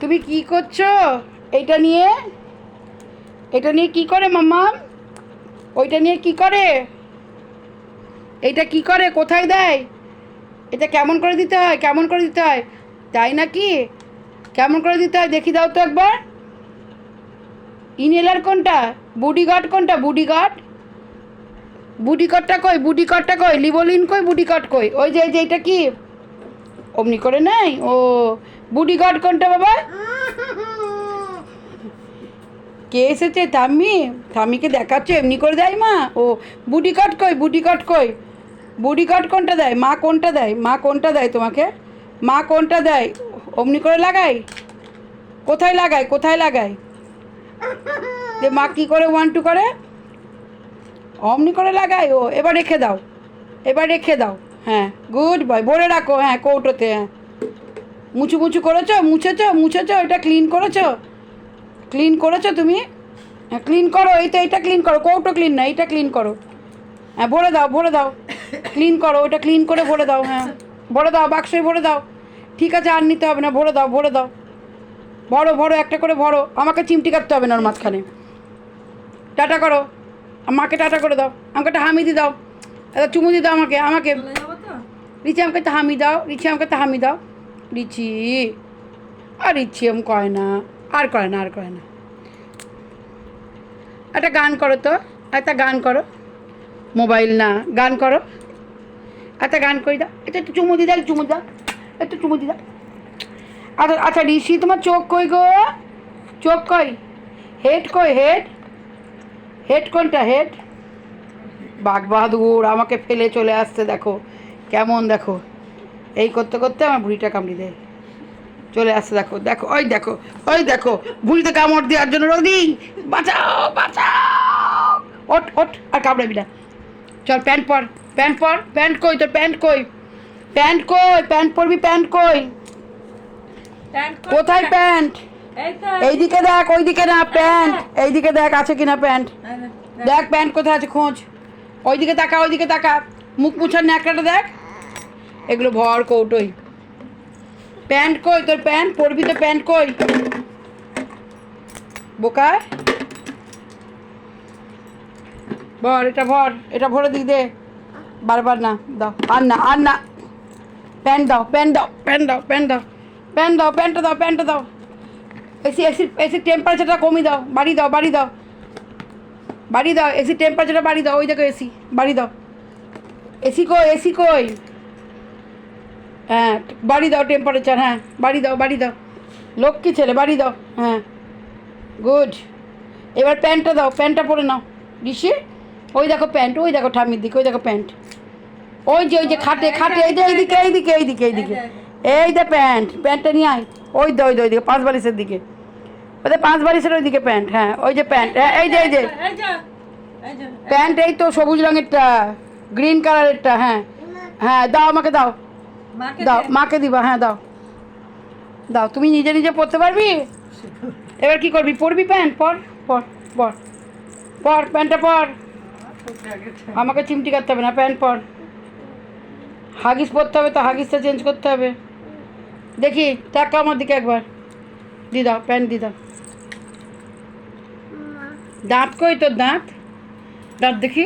তুমি কি করছ? এইটা নিয়ে? এটা নিয়ে কি করে, মাম্মা? ওইটা নিয়ে কি করে? এইটা কি করে? কোথায় দেয়? এটা কেমন করে দিতে হয়? কেমন করে দিতে হয়? তাই নাকি? কেমন করে দিতে হয়? দেখি দাও তো একবার। ইনহেলার কোনটা? বুডিগার্ড কোনটা? বুডিগার্ড? বুডিকটটা কই? বুডিকটটা কই? লিবোলিন কই? বুডিকট কই? ওই যে, এই যে, এটা কি? অমনি করে নাই? ও বুডিগার্ড কোনটা বাবা? কে এসেছে? থাম্মি? থাম্মিকে দেখাচ্ছ, এমনি করে দেয় মা? ও বুডি কাট কই বুডি কাট কই? বুডি কাট কোনটা দেয়? মা কোনটা দেয়? মা কোনটা দেয় তোমাকে? মা কোনটা দেয়? অমনি করে লাগাই? কোথায় লাগায় কোথায় লাগায় যে মা কী করে? ওয়ান টু করে? অমনি করে লাগাই? ও, এবার রেখে দাও। এবার রেখে দাও। হ্যাঁ গুড বয় ভরে রাখো। হ্যাঁ কৌটোতে হ্যাঁ। মুছু মুছু করেছ? মুছেছো? মুছেছো? এটা ক্লিন করেছ? ক্লিন করেছ তুমি? হ্যাঁ ক্লিন করো। এইটা এইটা ক্লিন করো। কৌটো ক্লিন না এইটা ক্লিন করো। হ্যাঁ ভরে দাও ভরে দাও। ক্লিন করো ওটা ক্লিন করে ভরে দাও হ্যাঁ। ভরে দাও বাক্সে ভরে দাও। ঠিক আছে আর নিতে হবে না। ভরে দাও ভরে দাও। ভরো ভরো একটা করে ভরো। আমাকে চিমটি কাটতে হবে না ওর মাঝখানে। টাটা করো। মাকে টাটা করে দাও। আমাকে একটা হামি দি দাও। একটা চুমু দি দাও আমাকে আমাকে। তো? রিচি আমাকে একটা হামি দাও। রিচি আমাকে একটা হামি দাও। রিচি, আর রিচি এম কয় না, আর করে না, আর করে না। একটা গান করো তো, একটা গান করো। মোবাইল না, গান করো। একটা গান করে দাও, এটা একটু চুমু দি দাও চুমু দাও, একটু চুমু দি দাও। আচ্ছা আচ্ছা ঋষি তোমার চোখ কই গো? চোখ কই? হেড কই, হেড? হেড কোনটা, হেড? বাঘ বাহাদুর, আমাকে ফেলে চলে আসছে, দেখো। কেমন দেখো? এই করতে করতে আমার বুড়িটা কামড়ি দেয়। চলে আসছে দেখো দেখো ওই দেখো ওই দেখো বুড়িতে কামড় দেওয়ার জন্য রোদি বাঁচাও বাঁচাও। ওট ওট আর কামড়াবি না। চল প্যান্ট পর প্যান্ট পর প্যান্ট কই তোর প্যান্ট কই? প্যান্ট কই প্যান্ট পরবি প্যান্ট কই? কোথায় প্যান্ট? এইদিকে দেখ ওইদিকে না প্যান্ট। এইদিকে দেখ আছে কিনা প্যান্ট? দেখ প্যান্ট কোথায় আছে খোঁজ। ওইদিকে তাকা ওইদিকে তাকা। মুখ মুছার ন্যাকড়াটা দেখ। এগুলো ভর কৌটোই। প্যান্ট কই তোর প্যান্ট? পরবি তো প্যান্ট কই? বোকায়। ভর, এটা ভর, এটা ভরে দিক দে। বারবার না, দাও, আর না আর না। প্যান্ট দাও প্যান্ট দাও প্যান্ট দাও প্যান্ট দাও প্যান্ট দাও, প্যান্টটা দাও প্যান্টটা দাও। এসি এসি এসি টেম্পারেচারটা কমিয়ে দাও বাড়ি দাও বাড়ি দাও। বাড়ি দাও, এসি টেম্পারেচারটা বাড়ি দাও, ওই দেখো এসি বাড়ি দাও। এসি কই এসি কই? হ্যাঁ বাড়ি দাও টেম্পারেচার হ্যাঁ বাড়ি দাও বাড়ি দাও। লক্ষ্মী ছেলে বাড়ি দাও হ্যাঁ। গুড এবার প্যান্টটা দাও প্যান্টটা পরে নাও। ঋষি ওই দেখো প্যান্ট ওই দেখো ঠামির দিকে ওই দেখো প্যান্ট। ওই যে ওই যে খাটে খাটে এই যে এইদিকে এইদিকে এইদিকে এইদিকে এই যে প্যান্ট প্যান্টটা নিয়ে আয়। ওই দে ওই দে ওইদিকে পাঁচ বালিশের দিকে। ওদের পাঁচ বালিশের ওই দিকে প্যান্ট হ্যাঁ ওই যে প্যান্ট হ্যাঁ এই যে এই যে। প্যান্ট এই তো সবুজ রঙেরটা গ্রিন কালারেরটা হ্যাঁ। হ্যাঁ দাও আমাকে দাও। দাও মাকে দিবা হ্যাঁ দাও। দাও তুমি নিজে নিজে পরতে পারবি? এবার কি করবি? পরবি প্যান্ট? পর পর পর। পর প্যান্টটা পর। আমাকে চিমটি কাটতে হবে না প্যান্ট পর। হাগিস পরতে হবে তো হাগিসটা চেঞ্জ করতে হবে। দেখি টাকা আমার দিকে একবার। দি দাও প্যান্ট দি দাও। দাঁত কই তোর দাঁত? দাঁত দেখি।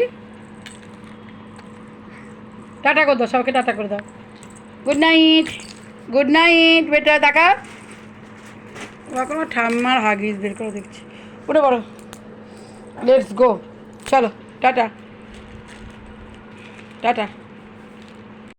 টাটা করে দাও সবাইকে টাটা করে দাও। গুড নাইট গুড নাইট বেটা টাকা ওরকম ঠাম্মার হাগিস বের করে দেখছি। উঠে পড়ো। লেটস গো চলো, টাটা। টাটা।